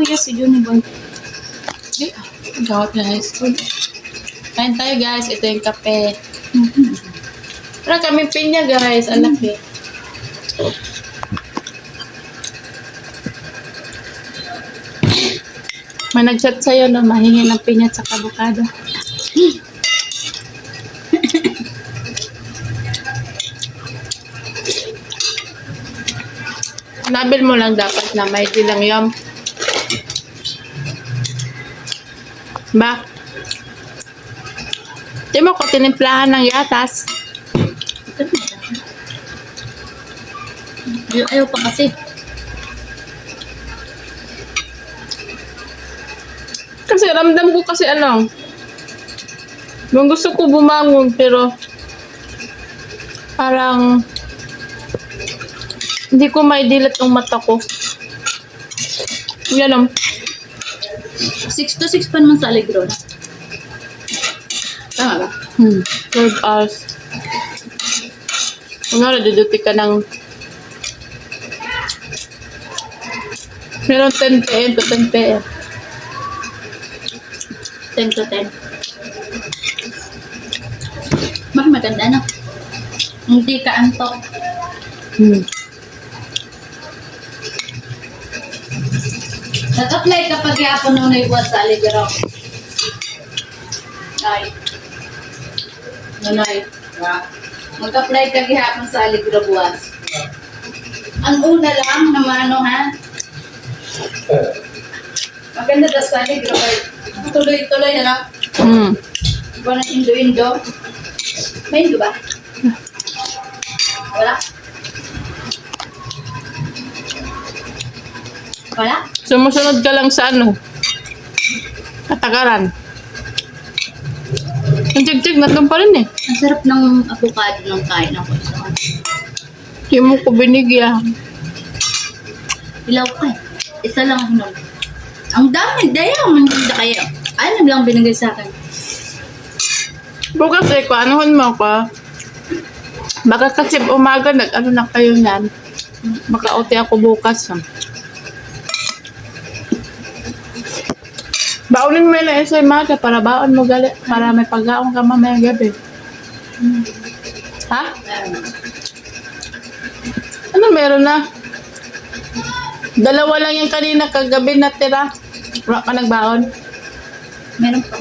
kuya si Gawat na high school. Kain tayo guys. Ito yung kape. Tara kami pinya guys. Ang laki. May nag-chat sa'yo no, mahingi ng pinya at saka avocado. Nabil mo lang dapat na may lang yun. Ba? Di mo ko tinimplahan ng yatas. Ay- Ayaw pa kasi. Kasi ramdam ko kasi ano, yung gusto ko bumangon pero parang hindi ko maidilat yung mata ko. Yan lang. 6 to 6 pa naman sa Allegro. Tama ba? Hmm. 12 hours. Kung nga, duduti ka ng meron 10 p.m. to 10 p.m. 10 to 10. Mas maganda na. Hindi ka antok. Hmm. Nag-apply ka pag yapon nung naibuhat sa Allegro. Ay. Nanay. Mag-apply ka gihapon sa Allegro buwas. Ang una lang naman ano ha? Maganda daw sa kay Tuloy-tuloy na lang. Hmm. Iba ng Indo-Indo. May Indo ba? Wala? Wala? Sumusunod ka lang sa ano? Katagaran. Ang jig-jig, nandun pa rin eh. Ang sarap ng avocado ng kain ako. Hindi mo ko binigyan. Ilaw ka eh. Isa lang ako nun. Ang dami, daya man hindi kaya. Ano lang binigay sa akin? Bukas eh, kung mo ko. Baka kasi umaga, nag-ano na kayo yan. Maka-OT ako bukas. ah. Baonin mo na isa umaga para baon mo gali. Para may pagkaon ka mamaya gabi. Ha? Ano meron na? Dalawa lang yung kanina kagabi na tira. Wala ka nagbaon. Meron pa.